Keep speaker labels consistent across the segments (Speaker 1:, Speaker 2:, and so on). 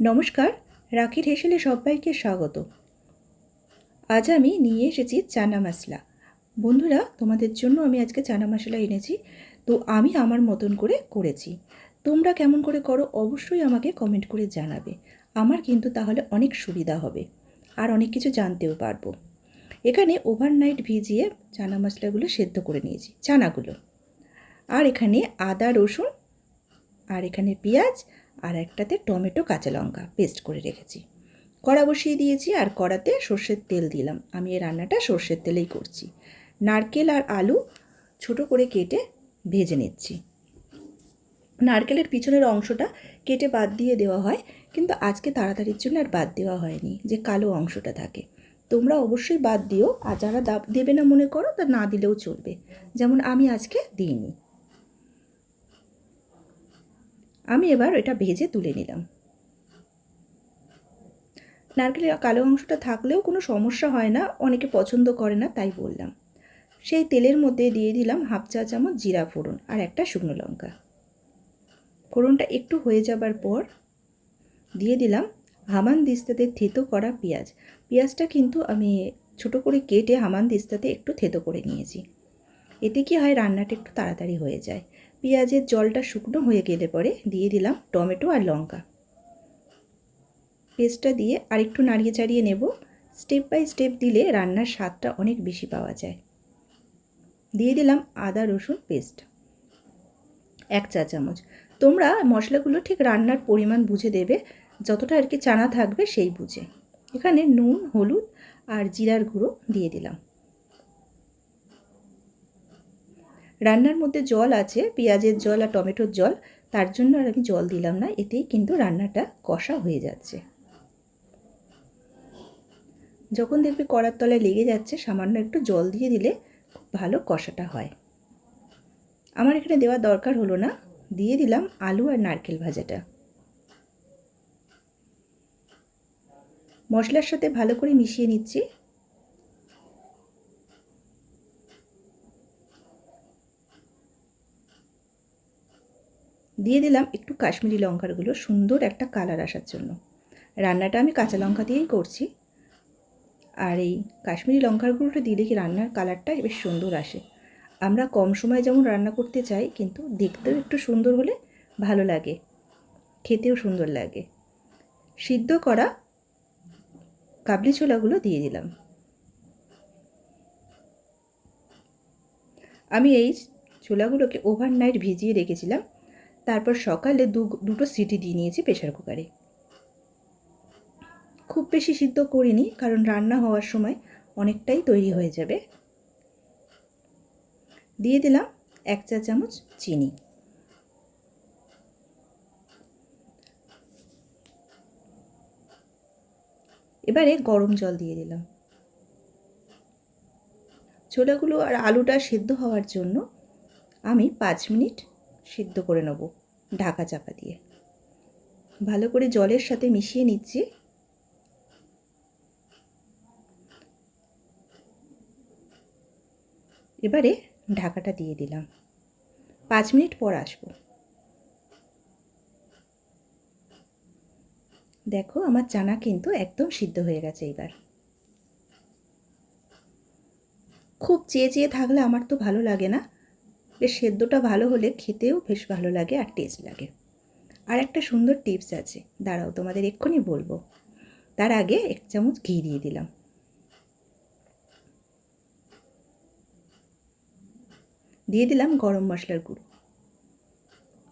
Speaker 1: নমস্কার রাখির হেসেলে সবাইকে স্বাগত। আজ আমি নিয়ে এসেছি চানা মশলা। বন্ধুরা, তোমাদের জন্য আমি আজকে চানা মশলা এনেছি, তো আমি আমার মতন করে করেছি। তোমরা কেমন করে করো অবশ্যই আমাকে কমেন্ট করে জানাবে। আমার কিন্তু তাহলে অনেক সুবিধা হবে, আর অনেক কিছু জানতেও পারব। এখানে ওভারনাইট ভিজিয়ে চানা মশলাগুলো সেদ্ধ করে নিয়েছি, চানাগুলো। আর এখানে আদা, রসুন, আর এখানে পেঁয়াজ আর একটাতে টমেটো, কাঁচা লঙ্কা পেস্ট করে রেখেছি। কড়া বসিয়ে দিয়েছি আর কড়াতে সর্ষের তেল দিলাম। আমি এই রান্নাটা সর্ষের তেলেই করছি। নারকেল আর আলু ছোট করে কেটে ভেজে নিচ্ছি। নারকেলের পিছনের অংশটা কেটে বাদ দিয়ে দেওয়া হয়, কিন্তু আজকে তাড়াতাড়ির জন্য আর বাদ দেওয়া হয়নি, যে কালো অংশটা থাকে। তোমরা অবশ্যই বাদ দিও, আর যারা দেবে না মনে করো, তা না দিলেও চলবে। যেমন আমি আজকে দিইনি। আমি এবার এটা ভেজে তুলে নিলাম। নারকেলের কালো অংশটা থাকলেও কোনো সমস্যা হয় না, অনেকে পছন্দ করে না, তাই বললাম। সেই তেলের মধ্যে দিয়ে দিলাম হাফ চা চামচ জিরা ফোড়ন আর একটা শুকনো লঙ্কা। ফোড়নটা একটু হয়ে যাবার পর দিয়ে দিলাম হামান দিস্তাতে থেতো করা পেঁয়াজ। পেঁয়াজটা কিন্তু আমি ছোট করে কেটে হামান দিস্তাতে একটু থেতো করে নিয়েছি। এতে কি হয়, রান্নাটা একটু তাড়াতাড়ি হয়ে যায়। পেঁয়াজের জলটা শুকনো হয়ে গেলে পরে দিয়ে দিলাম টমেটো আর লঙ্কা। পেস্টটা দিয়ে আরেকটু নাড়িয়ে চাড়িয়ে নেব। স্টেপ বাই স্টেপ দিলে রান্নার স্বাদটা অনেক বেশি পাওয়া যায়। দিয়ে দিলাম আদা, রসুন পেস্ট। এক চা চামচ। তোমরা মশলাগুলো ঠিক রান্নার পরিমাণ বুঝে দেবে। যতটা আর কি চানা থাকবে সেই বুঝে। এখানে নুন, হলুদ আর জিরার গুঁড়ো দিয়ে দিলাম। রান্নার মধ্যে জল আছে, পেঁয়াজের জল আর টমেটোর জল। তার জন্য আর আমি জল দিলাম না, এতেই কিন্তু রান্নাটা কষা হয়ে যাচ্ছে। যখন দেখবে কড়ার তলায় লেগে যাচ্ছে, সামান্য একটু জল দিয়ে দিলে খুব ভালো কষাটা হয়। আমার এখানে দেওয়ার দরকার হলো না, দিয়ে দিলাম আলু আর নারকেল ভাজাটা। মশলার সাথে ভালো করে মিশিয়ে নিচ্ছি। দিয়ে দিলাম একটু কাশ্মীরি লঙ্কারগুলো, সুন্দর একটা কালার আসার জন্য। রান্নাটা আমি কাঁচা লঙ্কা দিয়েই করছি। আর এই কাশ্মীরি লঙ্কার গুঁড়োটা দিলে কি রান্নার কালারটা বেশ সুন্দর আসে। আমরা কম সময় যেমন রান্না করতে চাই, কিন্তু দেখতেও একটু সুন্দর হলে ভালো লাগে। খেতেও সুন্দর লাগে। সিদ্ধ করা কাবলি ছোলাগুলো দিয়ে দিলাম। আমি এই ছোলাগুলোকে ওভারনাইট ভিজিয়ে রেখেছিলাম। তারপর সকালে দু, দুটো সিটি দিয়ে নিয়েছি প্রেশার কুকারে। খুব বেশি সিদ্ধ করিনি, কারণ রান্না হওয়ার সময় অনেকটাই তৈরি হয়ে যাবে। দিয়ে দিলাম এক চা চামচ চিনি। এবারে গরম জল দিয়ে দিলাম। ছোলাগুলো আর আলুটা সেদ্ধ হওয়ার জন্য আমি পাঁচ মিনিট সিদ্ধ করে নেব ঢাকা চাপা দিয়ে। ভালো করে জলের সাথে মিশিয়ে নিচ্ছি। এবারে ঢাকাটা দিয়ে দিলাম। পাঁচ মিনিট পর আসব। দেখো আমার চানা কিন্তু একদম সিদ্ধ হয়ে গেছে এবার। খুব চেয়ে চেয়ে থাকলে আমার তো ভালো লাগে না। বেশ সেদ্ধটা ভালো হলে খেতেও বেশ ভালো লাগে আর টেস্ট লাগে। আর একটা সুন্দর টিপস আছে। দাঁড়াও, তোমাদের এক্ষুনি বলব। তার আগে এক চামচ ঘি দিয়ে দিলাম। দিয়ে দিলাম গরম মশলার গুঁড়ো।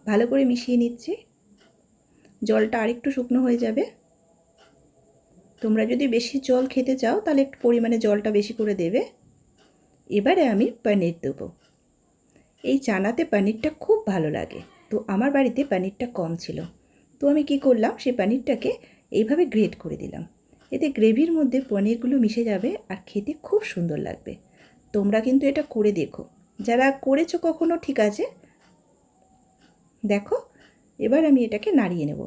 Speaker 1: ভালো করে মিশিয়ে নিচ্ছি। জলটা আরেকটু শুকনো হয়ে যাবে। তোমরা যদি বেশি জল খেতে চাও, তাহলে একটু পরিমাণে জলটা বেশি করে দেবে। এবারে আমি পনির দেবো। এই চানাতে পনিরটা খুব ভালো লাগে। তো আমার বাড়িতে পনিরটা কম ছিল। তো আমি কি করলাম, সেই পনিরটাকে এইভাবে গ্রেট করে দিলাম। এতে গ্রেভির মধ্যে পনিরগুলো মিশে যাবে আর খেতে খুব সুন্দর লাগবে। তোমরা কিন্তু এটা করে দেখো। যারা করেছ কখনো, ঠিক আছে? দেখো, এবার আমি এটাকে নাড়িয়ে নেব।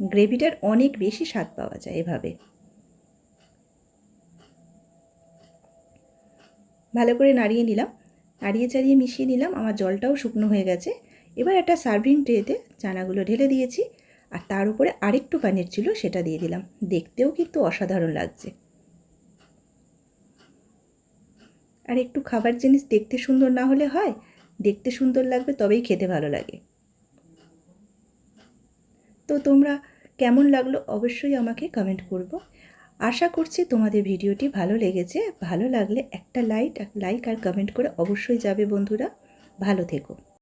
Speaker 1: গ্রেভিটার অনেক বেশি স্বাদ পাওয়া যায় এভাবে। ভালো করে নাড়িয়ে নিলাম। নাড়িয়ে চাড়িয়ে মিশিয়ে নিলাম। আমার জলটাও শুকনো হয়ে গেছে। এবার একটা সার্ভিং ট্রেতে চানাগুলো ঢেলে দিয়েছি। আর তার উপরে আরেকটু পানির ছিল, সেটা দিয়ে দিলাম। দেখতেও কিন্তু অসাধারণ লাগছে। আর একটু খাবার জিনিস দেখতে সুন্দর না হলে হয়, দেখতে সুন্দর লাগবে তবেই খেতে ভালো লাগে। তো তোমরা কেমন লাগল অবশ্যই আমাকে কমেন্ট করব। আশা করছি তোমাদের ভিডিওটি ভালো লেগেছে। ভালো লাগলে একটা লাইক লাইক আর কমেন্ট করে অবশ্যই যাবে বন্ধুরা। ভালো থেকো।